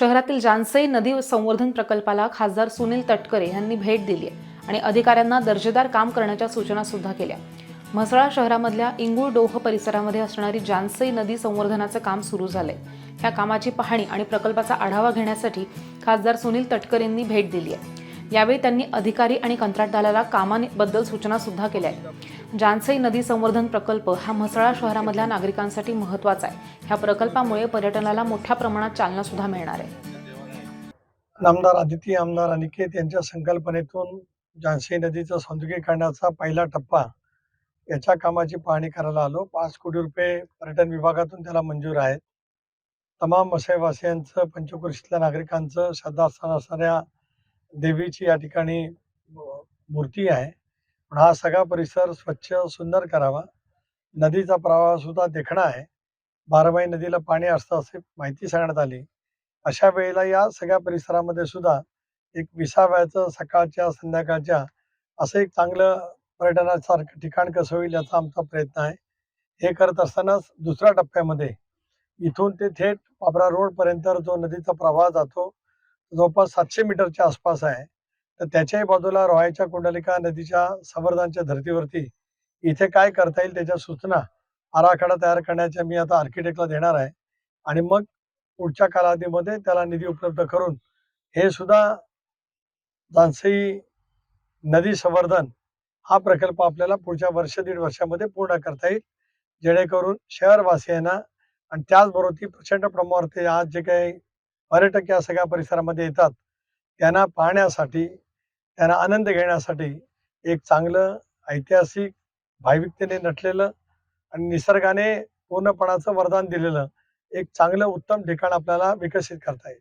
शहरातील जानसई नदी संवर्धन प्रकल्पाला खासदार सुनील तटकरे यांनी भेट दिली आहे आणि अधिकाऱ्यांना दर्जेदार काम करण्याच्या सूचना सुद्धा केल्या. म्हसळा शहरामधल्या इंगूळ डोह परिसरामध्ये असणारी जानसई नदी संवर्धनाचं काम सुरू झालंय. ह्या कामाची पाहणी आणि प्रकल्पाचा आढावा घेण्यासाठी खासदार सुनील तटकरेंनी भेट दिली आहे. यावेळी त्यांनी अधिकारी आणि कंत्राटदाराला कामाबद्दल सूचना सुद्धा केल्या आहेत. जानसई नदी संवर्धन प्रकल्प हा म्हसळा शहरामधल्या नागरिकांसाठी महत्त्वाचा आहे. ह्या प्रकल्पामुळे पर्यटनाला मोठ्या प्रमाणात चालना सुद्धा मिळणार आहे. आमदार आदिती आमदार अनिकेत यांच्या संकल्पनेतून झांसी नदीचं सौंदर्यीकरणाचा पहिला टप्पा याच्या कामाची पाहणी करायला आलो. पाच कोटी रुपये पर्यटन विभागातून त्याला मंजूर आहेत. तमाम मसईवासियांचं पंचक्रोशीतल्या नागरिकांचं श्रद्धास्थान असणाऱ्या देवीची या ठिकाणी म- मूर्ती आहे. पण हा सगळा परिसर स्वच्छ सुंदर करावा. नदीचा प्रवाह सुद्धा देखणा आहे. बारामाही नदीला पाणी असतं असे माहिती सांगण्यात आली. अशा वेळेला या सगळ्या परिसरामध्ये सुद्धा एक विसाव्याचं सकाळच्या संध्याकाळच्या असं एक चांगलं पर्यटनासारखं ठिकाण कसं होईल याचा आमचा प्रयत्न आहे. हे करत असतानाच दुसऱ्या टप्प्यामध्ये इथून ते थेट पापरा रोडपर्यंत जो नदीचा प्रवाह जातो जवळपास सातशे मीटरच्या आसपास आहे. तर त्याच्याही बाजूला रॉयच्या कुंडलिका नदीच्या संवर्धनाच्या धर्तीवरती इथे काय करता येईल त्याच्या सूचना आराखडा तयार करण्याच्या मी आता आर्किटेक्टला देणार आहे. आणि मग पुढच्या कालावधीमध्ये त्याला निधी उपलब्ध करून हे सुद्धा झांसी नदी संवर्धन हा प्रकल्प आपल्याला पुढच्या वर्ष दीड वर्षामध्ये पूर्ण करता येईल. जेणेकरून शहरवासियांना आणि त्याचबरोबर ती प्रचंड प्रमाणावरती आज जे काही पर्यटक या सगळ्या परिसरामध्ये येतात त्यांना पाहण्यासाठी त्यांना आनंद घेण्यासाठी एक चांगलं ऐतिहासिक भाविकतेने नटलेलं आणि निसर्गाने पूर्णपणाचं वरदान दिलेलं एक चांगलं उत्तम ठिकाण आपल्याला विकसित करता येईल.